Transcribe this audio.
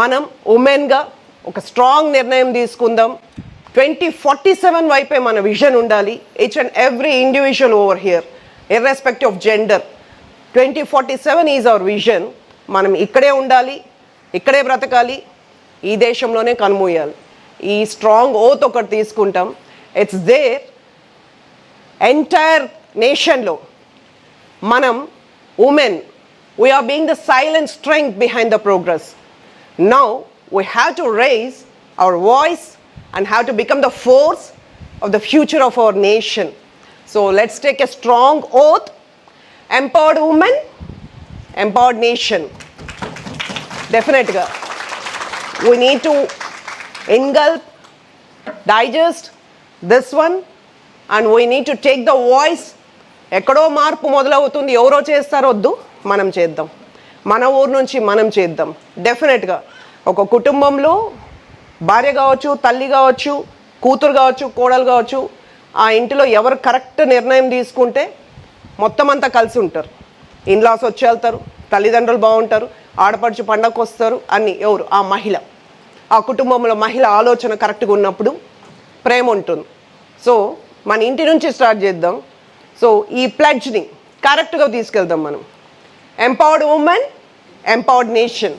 మనం ఉమెన్గా ఒక స్ట్రాంగ్ నిర్ణయం తీసుకుందాం. ట్వంటీ ఫార్టీ సెవెన్ వైపే మన విజన్ ఉండాలి. Each and every individual over here irrespective of gender twenty forty seven is our vision మనం ఇక్కడే ఉండాలి ఇక్కడే బ్రతకాలి ఈ దేశంలోనే కనుమూయాలి. ఈ స్ట్రాంగ్ ఓత్ ఒకటి తీసుకుంటాం. ఇట్స్ దేర్ ఎంటైర్ నేషన్లో మనం women we're being the silent strength behind the progress Now we have to raise our voice and have to become the force of the future of our nation so let's take a strong oath empowered women empowered nation డెఫినెట్గా we need to engulf, digest this one, and we need to take the voice ఎక్కడో మార్పు మొదలవుతుంది. ఎవరో చేస్తారో వద్దు. మనం చేద్దాం. మన ఊరు నుంచి మనం చేద్దాం. డెఫినెట్గా ఒక కుటుంబంలో భార్య కావచ్చు తల్లి కావచ్చు కూతురు కావచ్చు కోడలు కావచ్చు ఆ ఇంటిలో ఎవరు కరెక్ట్ నిర్ణయం తీసుకుంటే మొత్తం అంతా కలిసి ఉంటారు. ఇన్లాస్ వచ్చి వెళ్తారు తల్లిదండ్రులు బాగుంటారు ఆడపడుచు పండగకు వస్తారు అన్ని. ఎవరు? ఆ మహిళ. ఆ కుటుంబంలో మహిళ ఆలోచన కరెక్ట్గా ఉన్నప్పుడు ప్రేమ ఉంటుంది. సో మన ఇంటి నుంచి స్టార్ట్ చేద్దాం. సో ఈ ప్లడ్జ్ని కరెక్ట్గా తీసుకెళ్దాం మనం. Empowered women empowered nation